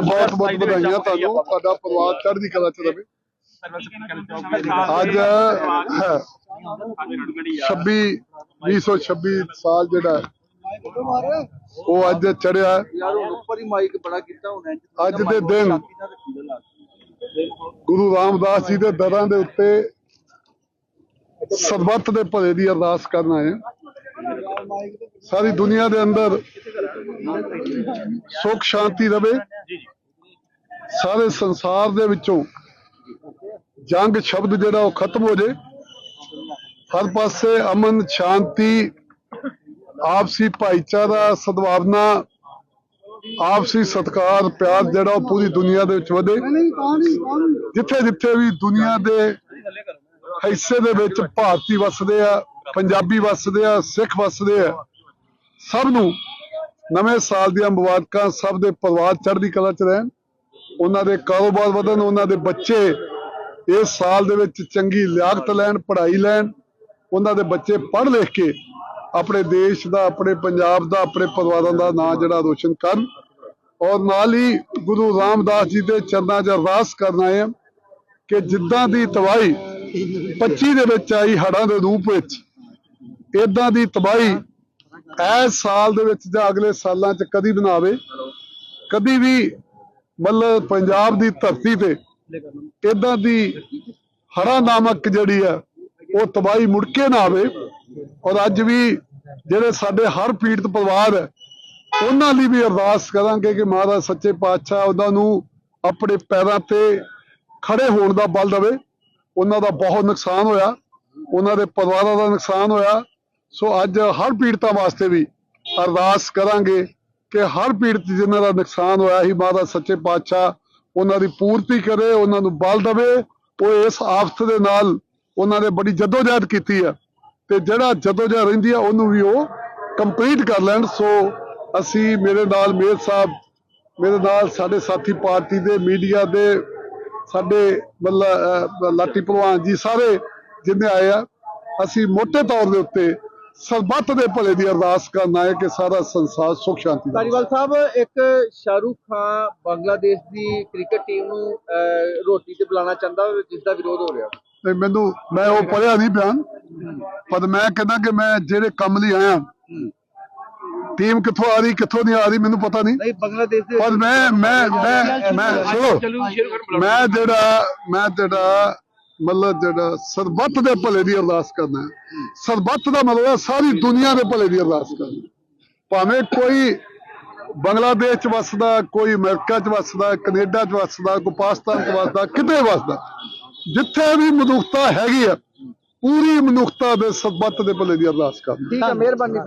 ਬਹੁਤ ਬਹੁਤ ਵਧਾਈਆਂ ਤੁਹਾਨੂੰ ਤੁਹਾਡਾ ਪਰਿਵਾਰ ਚੜ੍ਹਦੀ ਕਲਾ ਚ ਰਵੇ ਅੱਜ 26 2026 ਸਾਲ ਜਿਹੜਾ ਉਹ ਅੱਜ ਚੜਿਆ ਹੈ। ਯਾਰ ਹੁਣ ਉੱਪਰ ਹੀ ਮਾਈਕ ਬੜਾ ਕੀਤਾ ਹੁਣ ਇੰਜ ਅੱਜ ਦੇ ਦਿਨ ਗੁਰੂ ਰਾਮਦਾਸ ਜੀ ਦੇ ਦਰਾਂ ਦੇ ਉੱਤੇ ਸਰਬੱਤ ਦੇ ਭਲੇ ਦੀ ਅਰਦਾਸ ਕਰਨ ਆਏ। ਸਾਰੀ ਦੁਨੀਆ ਦੇ ਅੰਦਰ ਸੁਖ ਸ਼ਾਂਤੀ ਰਵੇ ਸਾਰੇ ਸੰਸਾਰ ਦੇ ਵਿੱਚੋਂ ਜੰਗ ਸ਼ਬਦ ਜਿਹੜਾ ਉਹ ਖਤਮ ਹੋ ਜੇ। ਹਰ ਪਾਸੇ ਅਮਨ, ਸ਼ਾਂਤੀ, ਆਪਸੀ ਭਾਈਚਾਰਾ, ਸਦਭਾਵਨਾ, ਆਪਸੀ ਸਤਿਕਾਰ, ਪਿਆਰ ਜਿਹੜਾ ਉਹ ਪੂਰੀ ਦੁਨੀਆ ਦੇ ਵਿੱਚ ਵਧੇ। ਜਿੱਥੇ ਜਿੱਥੇ ਵੀ ਦੁਨੀਆ ਦੇ ਹਿੱਸੇ ਦੇ ਵਿੱਚ ਭਾਰਤੀ ਵਸਦੇ ਆ, ਪੰਜਾਬੀ ਵਸਦੇ ਆ, ਸਿੱਖ ਵਸਦੇ ਆ, ਸਭ ਨੂੰ ਨਵੇਂ ਸਾਲ ਦੀਆਂ ਮੁਬਾਰਕਾਂ, ਸਭ ਦੇ ਪਰਿਵਾਰ ਚੜ੍ਹਦੀ ਕਲਾ ਚ ਰਹਿਣ। ਉਹਨਾਂ ਦੇ ਕਾਰੋਬਾਰ ਵਧਣ, ਉਹਨਾਂ ਦੇ ਬੱਚੇ ਇਸ ਸਾਲ ਦੇ ਵਿੱਚ ਚੰਗੀ ਲਿਆਕਤ ਲੈਣ, ਪੜ੍ਹਾਈ ਲੈਣ, ਉਹਨਾਂ ਦੇ ਬੱਚੇ ਪੜ੍ਹ ਲਿਖ ਕੇ ਆਪਣੇ ਦੇਸ਼ ਦਾ, ਆਪਣੇ ਪੰਜਾਬ ਦਾ, ਆਪਣੇ ਪਰਿਵਾਰਾਂ ਦਾ ਨਾਂ ਜਿਹੜਾ ਰੋਸ਼ਨ ਕਰਨ। ਔਰ ਨਾਲ ਹੀ ਗੁਰੂ ਰਾਮਦਾਸ ਜੀ ਦੇ ਚਰਨਾਂ 'ਚ ਅਰਦਾਸ ਕਰਨਾ ਹੈ ਕਿ ਜਿੱਦਾਂ ਦੀ ਤਬਾਹੀ 25 ਦੇ ਵਿੱਚ ਆਈ ਹੜ੍ਹਾਂ ਦੇ ਰੂਪ ਵਿੱਚ ਇਦਾਂ ਦੀ ਤਬਾਹੀ ਇਸ ਸਾਲ ਦੇ ਵਿੱਚ ਜਾਂ ਅਗਲੇ ਸਾਲਾਂ 'ਚ ਕਦੀ ਬਣਾਵੇ ਕਦੀ ਵੀ ਮਤਲਬ ਪੰਜਾਬ ਦੀ ਧਰਤੀ ਤੇ ਇਦਾਂ ਦੀ ਹਰਾ ਨਾਮਕ ਜਿਹੜੀ ਆ, ਉਹ ਤਬਾਹੀ ਮੁੜ ਕੇ ਨਾ ਆਵੇ। ਔਰ ਅੱਜ ਵੀ ਜਿਹੜੇ ਸਾਡੇ ਹਰ ਪੀੜਤ ਪਰਿਵਾਰ ਹੈ ਉਹਨਾਂ ਲਈ ਵੀ ਅਰਦਾਸ ਕਰਾਂਗੇ ਕਿ ਮਹਾਰਾਜ ਸੱਚੇ ਪਾਤਸ਼ਾਹ ਉਹਨਾਂ ਨੂੰ ਆਪਣੇ ਪੈਰਾਂ ਤੇ ਖੜੇ ਹੋਣ ਦਾ ਬਲ ਦੇਵੇ। ਉਹਨਾਂ ਦਾ ਬਹੁਤ ਨੁਕਸਾਨ ਹੋਇਆ, ਉਹਨਾਂ ਦੇ ਪਰਿਵਾਰਾਂ ਦਾ ਨੁਕਸਾਨ ਹੋਇਆ। ਸੋ ਅੱਜ ਹਰ ਪੀੜਤਾਂ ਵਾਸਤੇ ਵੀ ਅਰਦਾਸ ਕਰਾਂਗੇ ਕਿ ਹਰ ਪੀੜਤ ਜਿਨ੍ਹਾਂ ਦਾ ਨੁਕਸਾਨ ਹੋਇਆ ਸੀ ਮਹਾਰਾਜ ਸੱਚੇ ਪਾਤਸ਼ਾਹ ਉਹਨਾਂ ਦੀ ਪੂਰਤੀ ਕਰੇ, ਉਹਨਾਂ ਨੂੰ ਬਲ ਦੇਵੇ, ਉਹ ਇਸ ਆਫਤ ਦੇ ਨਾਲ ਉਹਨਾਂ ਨੇ ਬੜੀ ਜਦੋਜਹਿਦ ਕੀਤੀ ਆ ਤੇ ਜਿਹੜਾ ਜਦੋਜਹਿਦ ਰਹਿੰਦੀ ਆ, ਉਹਨੂੰ ਵੀ ਉਹ ਕੰਪਲੀਟ ਕਰ ਲੈਣ। ਸੋ ਅਸੀਂ ਮੇਰੇ ਨਾਲ ਮੇਰ ਸਾਹਿਬ, ਮੇਰੇ ਨਾਲ ਸਾਡੇ ਸਾਥੀ ਪਾਰਟੀ ਦੇ ਮੀਡੀਆ ਦੇ ਸਾਡੇ ਮਤਲਬ ਲਾਟੀ ਭਲਵਾਨ ਜੀ ਸਾਰੇ ਜਿੰਨੇ ਆਏ ਆ, ਅਸੀਂ ਮੋਟੇ ਤੌਰ ਦੇ ਉੱਤੇ ਸਰਬੱਤ ਦੇ ਭਲੇ ਦੀ ਅਰਦਾਸ ਕਰਨ ਆਏ ਕਿ ਸਾਰਾ ਸੰਸਾਰ ਸੁਖ ਸ਼ਾਂਤੀ ਦਾ ਧਾਰੀਵਾਲ ਸਾਹਿਬ ਇੱਕ ਸ਼ਾਹਰੂਖ ਖਾਨ ਬੰਗਲਾਦੇਸ਼ ਦੀ ਕ੍ਰਿਕਟ ਟੀਮ ਨੂੰ ਰੋਟੀ ਤੇ ਬੁਲਾਉਣਾ ਚਾਹੁੰਦਾ ਜਿਸ ਦਾ ਵਿਰੋਧ ਹੋ ਰਿਹਾ। ਤੇ ਮੈਨੂੰ ਮੈਂ ਉਹ ਪੜਿਆ ਨਹੀਂ ਬਿਆਨ ਪਰ ਮੈਂ ਕਹਿੰਦਾ ਕਿ ਮੈਂ ਜਿਹੜੇ ਕੰਮ ਲਈ ਆਇਆ ਟੀਮ ਕਿੱਥੋਂ ਆ ਰਹੀ ਕਿੱਥੋਂ ਨਹੀਂ ਆ ਰਹੀ ਮੈਨੂੰ ਪਤਾ ਨਹੀਂ। ਨਹੀਂ ਬੰਗਲਾਦੇਸ਼ ਦੇ ਪਰ ਮੈਂ ਮੈਂ ਮੈਂ ਮੈਂ ਸੁਣੋ ਮੈਂ ਜਿਹੜਾ ਮੈਂ ਜਿਹੜਾ ਮਤਲਬ ਜਿਹੜਾ ਸਰਬੱਤ ਦੇ ਭਲੇ ਦੀ ਅਰਦਾਸ ਕਰਨਾ ਹੈ। ਸਰਬੱਤ ਦਾ ਮਤਲਬ ਹੈ ਸਾਰੀ ਦੁਨੀਆ ਦੇ ਭਲੇ ਦੀ ਅਰਦਾਸ ਕਰਨਾ। ਭਾਵੇਂ ਕੋਈ ਬੰਗਲਾਦੇਸ਼ ਚ ਵਸਦਾ, ਕੋਈ ਅਮਰੀਕਾ ਚ ਵਸਦਾ, ਕੈਨੇਡਾ ਚ ਵਸਦਾ, ਕੋਈ ਪਾਕਿਸਤਾਨ ਚ ਵਸਦਾ, ਕਿਤੇ ਵਸਦਾ, ਜਿੱਥੇ ਵੀ ਮਨੁੱਖਤਾ ਹੈਗੀ ਆ, ਪੂਰੀ ਮਨੁੱਖਤਾ ਦੇ ਸਰਬੱਤ ਦੇ ਭਲੇ ਦੀ ਅਰਦਾਸ ਕਰਨਾ। ਠੀਕ ਹੈ ਮਿਹਰਬਾਨੀ